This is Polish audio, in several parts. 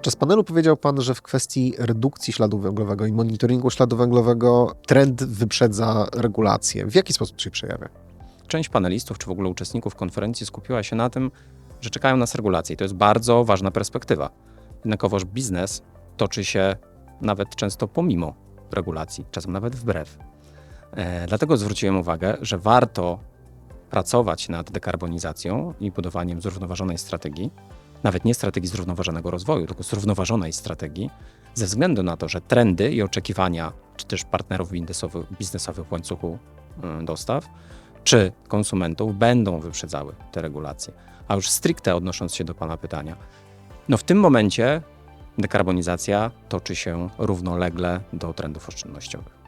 Podczas panelu powiedział Pan, że w kwestii redukcji śladu węglowego i monitoringu śladu węglowego trend wyprzedza regulację. W jaki sposób to się przejawia? Część panelistów, czy w ogóle uczestników konferencji skupiła się na tym, że czekają nas regulacje. I to jest bardzo ważna perspektywa. Jednakowoż biznes toczy się nawet często pomimo regulacji, czasem nawet wbrew. E, dlatego zwróciłem uwagę, że warto pracować nad dekarbonizacją i budowaniem zrównoważonej strategii, nawet nie strategii zrównoważonego rozwoju, tylko zrównoważonej strategii, ze względu na to, że trendy i oczekiwania, czy też partnerów biznesowych, biznesowych w łańcuchu y, dostaw, czy konsumentów będą wyprzedzały te regulacje. A już stricte odnosząc się do Pana pytania, no w tym momencie dekarbonizacja toczy się równolegle do trendów oszczędnościowych.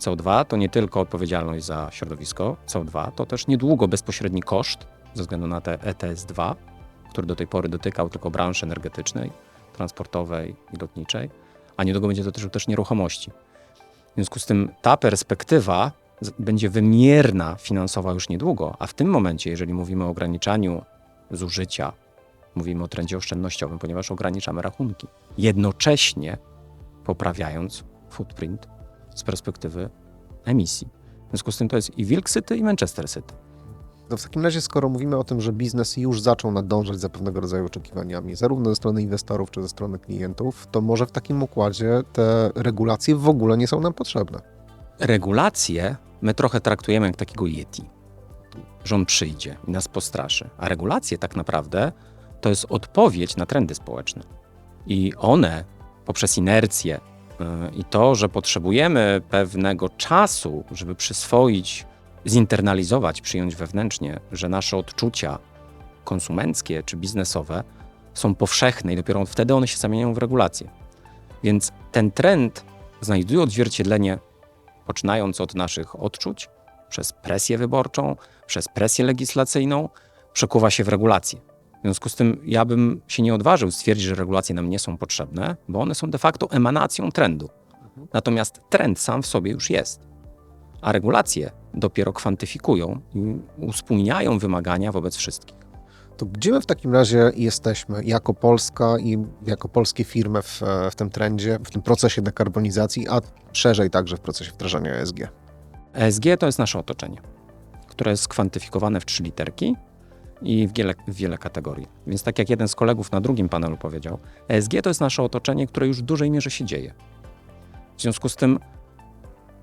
CO2 to nie tylko odpowiedzialność za środowisko, CO2 to też niedługo bezpośredni koszt ze względu na te ETS-2, który do tej pory dotykał tylko branży energetycznej, transportowej i lotniczej, a niedługo będzie dotyczył też nieruchomości. W związku z tym ta perspektywa będzie wymierna finansowa już niedługo, a w tym momencie, jeżeli mówimy o ograniczaniu zużycia, mówimy o trendzie oszczędnościowym, ponieważ ograniczamy rachunki, jednocześnie poprawiając footprint z perspektywy emisji. W związku z tym to jest i Wilk City, i Manchester City. No w takim razie, skoro mówimy o tym, że biznes już zaczął nadążać za pewnego rodzaju oczekiwaniami, zarówno ze strony inwestorów, czy ze strony klientów, to może w takim układzie te regulacje w ogóle nie są nam potrzebne. regulacje my trochę traktujemy jak takiego Yeti. On przyjdzie i nas postraszy. A regulacje tak naprawdę to jest odpowiedź na trendy społeczne. I one poprzez inercję yy, i to, że potrzebujemy pewnego czasu, żeby przyswoić, zinternalizować, przyjąć wewnętrznie, że nasze odczucia konsumenckie czy biznesowe są powszechne i dopiero wtedy one się zamieniają w regulacje. Więc ten trend znajduje odzwierciedlenie poczynając od naszych odczuć, przez presję wyborczą, przez presję legislacyjną, przekuwa się w regulacje. W związku z tym ja bym się nie odważył stwierdzić, że regulacje nam nie są potrzebne, bo one są de facto emanacją trendu. Natomiast trend sam w sobie już jest, a regulacje dopiero kwantyfikują i uspójniają wymagania wobec wszystkich. To gdzie my w takim razie jesteśmy jako Polska i jako polskie firmy w, w tym trendzie, w tym procesie dekarbonizacji, a szerzej także w procesie wdrażania ESG? ESG to jest nasze otoczenie, które jest skwantyfikowane w trzy literki i w wiele, w wiele kategorii. Więc tak jak jeden z kolegów na drugim panelu powiedział, ESG to jest nasze otoczenie, które już w dużej mierze się dzieje. W związku z tym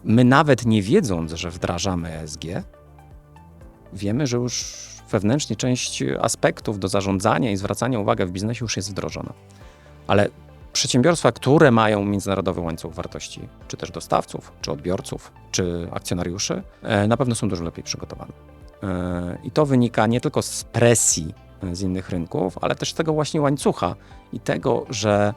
my nawet nie wiedząc, że wdrażamy ESG, wiemy, że już wewnętrznie część aspektów do zarządzania i zwracania uwagi w biznesie już jest wdrożona. Ale przedsiębiorstwa, które mają międzynarodowy łańcuch wartości, czy też dostawców, czy odbiorców, czy akcjonariuszy, e, na pewno są dużo lepiej przygotowane. E, I to wynika nie tylko z presji e, z innych rynków, ale też z tego właśnie łańcucha i tego, że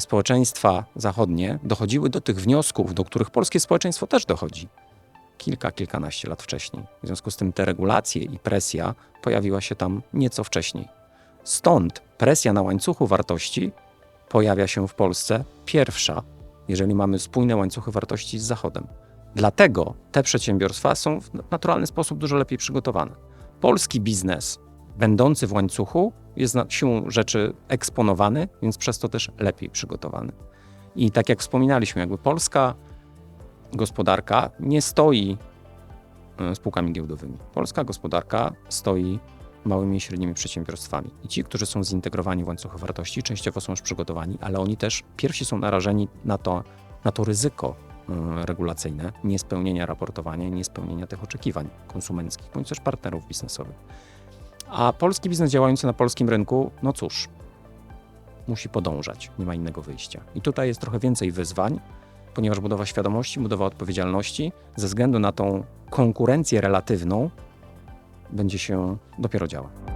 społeczeństwa zachodnie dochodziły do tych wniosków, do których polskie społeczeństwo też dochodzi kilka, kilkanaście lat wcześniej. W związku z tym te regulacje i presja pojawiła się tam nieco wcześniej. Stąd presja na łańcuchu wartości pojawia się w Polsce pierwsza, jeżeli mamy spójne łańcuchy wartości z Zachodem. Dlatego te przedsiębiorstwa są w naturalny sposób dużo lepiej przygotowane. Polski biznes, będący w łańcuchu, jest na siłą rzeczy eksponowany, więc przez to też lepiej przygotowany. I tak jak wspominaliśmy, jakby polska gospodarka nie stoi e, spółkami giełdowymi. Polska gospodarka stoi małymi i średnimi przedsiębiorstwami. I ci, którzy są zintegrowani w łańcuchy wartości, częściowo są już przygotowani, ale oni też pierwsi są narażeni na to, na to ryzyko y, regulacyjne niespełnienia raportowania niespełnienia tych oczekiwań konsumenckich bądź też partnerów biznesowych. A polski biznes działający na polskim rynku, no cóż, musi podążać, nie ma innego wyjścia. I tutaj jest trochę więcej wyzwań, ponieważ budowa świadomości, budowa odpowiedzialności ze względu na tą konkurencję relatywną będzie się dopiero działa.